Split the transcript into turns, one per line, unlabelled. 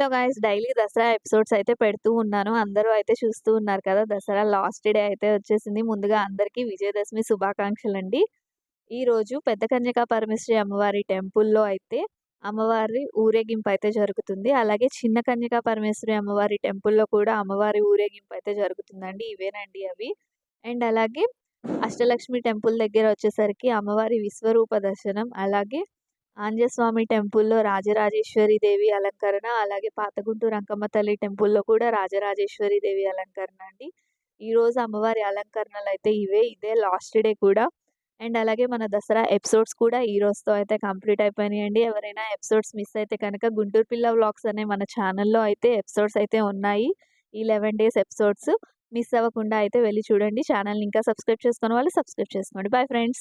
Hello guys daily Dasara episodes అయితే పెడుతూ ఉన్నాను. అందరూ అయితే చూస్తూ ఉన్నారు కదా! దసరా లాస్ట్ డే అయితే వచ్చేసింది. ముందుగా అందరికీ విజయదశమి శుభాకాంక్షలు అండి ఈరోజు పెద్ద కన్యకా పరమేశ్వరి అమ్మవారి టెంపుల్‌లో అయితే అమ్మవారి ఊరేగింపు అయితే జరుగుతుంది. అలాగే చిన్న కన్యకా పరమేశ్వరి అమ్మవారి టెంపుల్‌లో కూడా అమ్మవారి ఊరేగింపు అయితే జరుగుతుందండి. ఇవేనండి అవి. అండ్ అలాగే అష్టలక్ష్మి టెంపుల్ దగ్గర వచ్చేసరికి అమ్మవారి విశ్వరూప దర్శనం. అలాగే ఆంజస్వామి టెంపుల్‌లో రాజరాజేశ్వరి దేవి అలంకరణ. అలాగే పాతగుంటూరు అంకమ్మ తల్లి టెంపుల్‌లో కూడా రాజరాజేశ్వరి దేవి అలంకరణ అండి. ఈరోజు అమ్మవారి అలంకరణలు అయితే ఇవే. ఇదే లాస్ట్ డే కూడా. అండ్ అలాగే మన దసరా ఎపిసోడ్స్ కూడా ఈ రోజుతో అయితే కంప్లీట్ అయిపోయినాయండి. ఎవరైనా ఎపిసోడ్స్ మిస్ అయితే కనుక గుంటూరు పిల్ల వ్లాగ్స్ అనే మన ఛానల్‌లో అయితే ఎపిసోడ్స్ అయితే ఉన్నాయి. ఈ 11 డేస్ ఎపిసోడ్స్. మిస్ అవ్వకుండా అయితే వెళ్ళి చూడండి. ఛానల్‌ని ఇంకా సబ్స్క్రైబ్ చేసుకున్న వాళ్ళు సబ్స్క్రైబ్ చేసుకోండి. Bye friends.